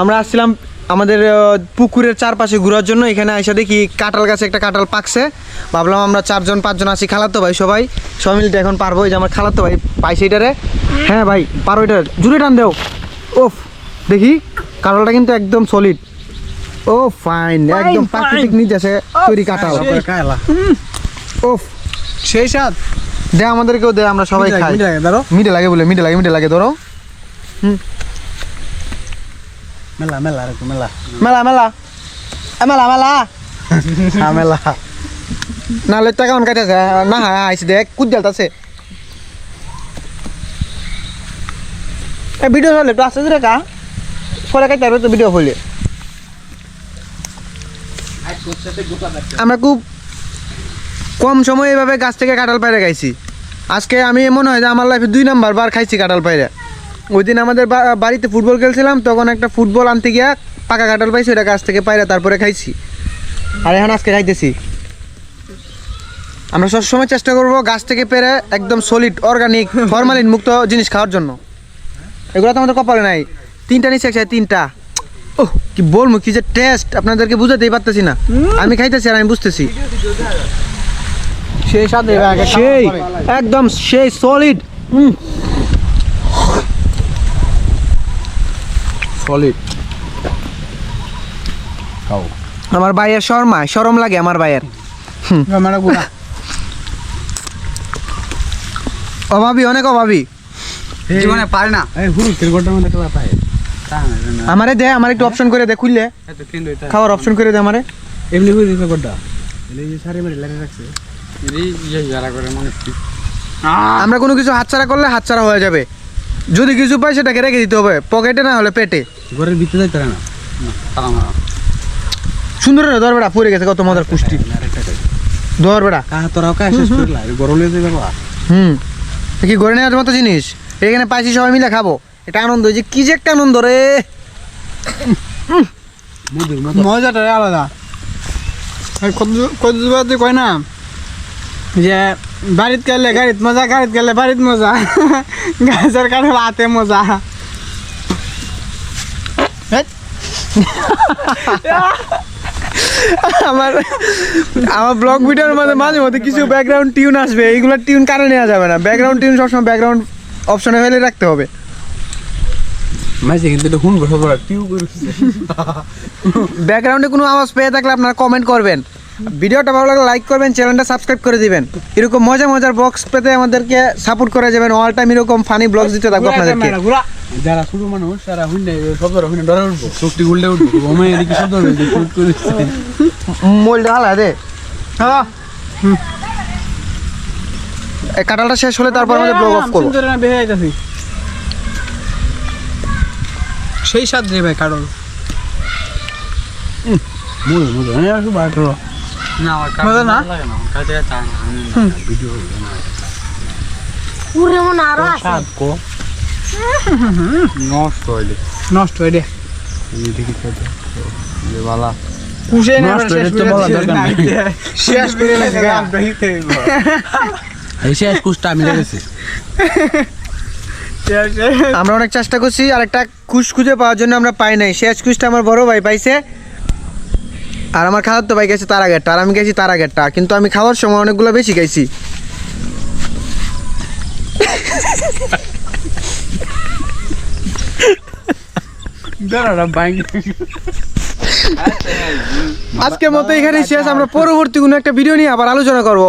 আমরা আসছিলাম আমাদের পুকুরের চারপাশে ঘোরার জন্য। এখানে আইসা দেখি কাঁঠাল গাছে একটা কাঁঠাল পাকছে। ভাবলাম আমরা চারজন পাঁচজন আছি খালাতো ভাই সবাই। সবাই মিলতে এখন পারব এই যে আমার খালাতো ভাই পাইছে এটারে হ্যাঁ ভাই পারো এটা। জুড়ে টান দেও। ওফ দেখি কাঁঠালটা কিন্তু একদম সলিড ও ফাইন একদম প্রাকৃতিক নির্যাসে তৈরি কাঁঠাল। ওফ সেই সাত দে আমাদেরকেও দে আমরা সবাই খাই। ধরো। মিঠে লাগে বলে মিঠে লাগে মিঠে লাগে ধরো। মেলা মেলা মেলা। মেলা মেলা। এ মেলা মেলা। হ্যাঁ মেলা। নাহলে টাকা অন কাটাছে না হ্যাঁ আইসি দেখ কুদ জ্বালতাছে এ ভিডিও হলে তো আসতে রে কা। পরে কাটতে পারবে তো ভিডিও হলে আমরা খুব কম সময়ে এভাবে গাছ থেকে কাঁঠাল পায়রা খাইছি। আজকে আমি মনে হয় যে আমার লাইফে দুই নাম্বার বার খাইছি কাঁঠাল পায়রা ওই দিন আমাদের বাড়িতে ফুটবল খেলছিলাম তখন একটা ফুটবল আনতে গিয়া পাকা কাঁঠাল পাইছি ওটা গাছ থেকে পায়রা তারপরে খাইছি। আর এখন আজকে খাইতেছি। আমরা সবসময় চেষ্টা করব গাছ থেকে পেরে একদম সলিড অর্গানিক ফরমালিন মুক্ত জিনিস খাওয়ার জন্য। এগুলো তো আমাদের কপালে নাই। তিনটা নিচে একসাথে তিনটা। ওহ কি বলব কি যে টেস্ট আপনাদেরকে বুঝাতেই পারতেছি না। আমি খাইতেছি আর আমি বুঝতেছি। সেই সাত সেই একদম সেই সলিড সলিড আমার ভাইয়ের শর্মা শরম লাগে আমার ভাইয়ের। মানে অভাবী অনেক অভাবী। জীবনে পারে না। আমারে দে আমার একটু অপশন করে দে খুললে। খাওয়ার অপশন করে দে আমারে। এমনি হুরু ক্রিকেটটা এই যে সারি মারি লাগে রাখছে। এই ইয়ে যারা করে মানুষ কি? আমরা কোনো কিছু হাতছাড়া করলে হাতছাড়া হয়ে যাবে। যদি কিছু পাই সেটাকে রেখে দিতে হবে পকেটে না হলে পেটে। ঘরের ভিতরে যাইতে না। তারা সুন্দর রে দর বেড়া পড়ে গেছে কত মজার পুষ্টি। দর বেড়া তোরাও করলা গরলে যাবে হুম। কি গড়ে নেওয়ার মতো জিনিস? এখানে পাইছি সবাই মিলে খাব। এটা আনন্দ যে কি যে একটা আনন্দ রে। মজাটা আলাদা। কত কত কয় না? যে বাড়িত গেলে গাড়িত মজা গাড়িত গেলে বাড়িত মজা। গাছের কাঠে হাতে মজা। আমার আমার ব্লগ ভিডিওর মধ্যে মাঝে মধ্যে কিছু ব্যাকগ্রাউন্ড টিউন আসবে। এইগুলো টিউন কারণে নেওয়া যাবে না। ব্যাকগ্রাউন্ড টিউন সবসময় ব্যাকগ্রাউন্ড অপশনে ফেলে রাখতে হবে। মাঝে কিন্তু এটা হুন বসে পড়া টিউ করে ব্যাকগ্রাউন্ডে কোনো আওয়াজ পেয়ে থাকলে আপনারা কমেন্ট করবেন। ভিডিওটা ভালো লাগলে লাইক করবেন চ্যানেলটা সাবস্ক্রাইব করে দিবেন। এরকম মজা মজার বক্স পেতে আমাদেরকে সাপোর্ট করে যাবেন। অল টাইম এরকম ফানি ব্লগস দিতে থাকব আপনাদেরকে। যারা শুরু মানুষ তারা হুন্ডে শব্দ হুন্ডে ডরে উঠবো। শক্তি উল্টে উঠবো। ওমাই এদিকে শব্দ শুট করে মোলটা হালা দে। হ্যাঁ। এই কাটালটা শেষ হলে তারপর আমাদের ব্লগ অফ করব। সুন্দর না বেহে যাইতাছি সেই স্বাদ রে ভাই কারণ মুই মুই আমি আসু বার করো না আমার মজা না? লাগে না কাছে কাছে ভিডিও হবে না পুরে আছে। কো। নষ্ট হইলে নষ্ট এই দেখি খেতে যে বালা। কুশে না নষ্ট শেষ তো বলা দরকার নাই। শেষ করে লাগছে এই শেষ কুষ্টা আমি লেগেছি আমরা অনেক চেষ্টা করছি আর একটা খুশ খুঁজে পাওয়ার জন্য আমরা পাই নাই। শেষ খুশটা আমার বড় ভাই পাইছে। আর আমার খাওয়ার তো ভাই গেছে তার আগেরটা আর আমি গেছি তার আগেরটা কিন্তু আমি খাওয়ার সময় অনেকগুলো বেশি গেছি আজকের মতো এখানে শেষ আমরা পরবর্তী কোনো একটা ভিডিও নিয়ে আবার আলোচনা করব।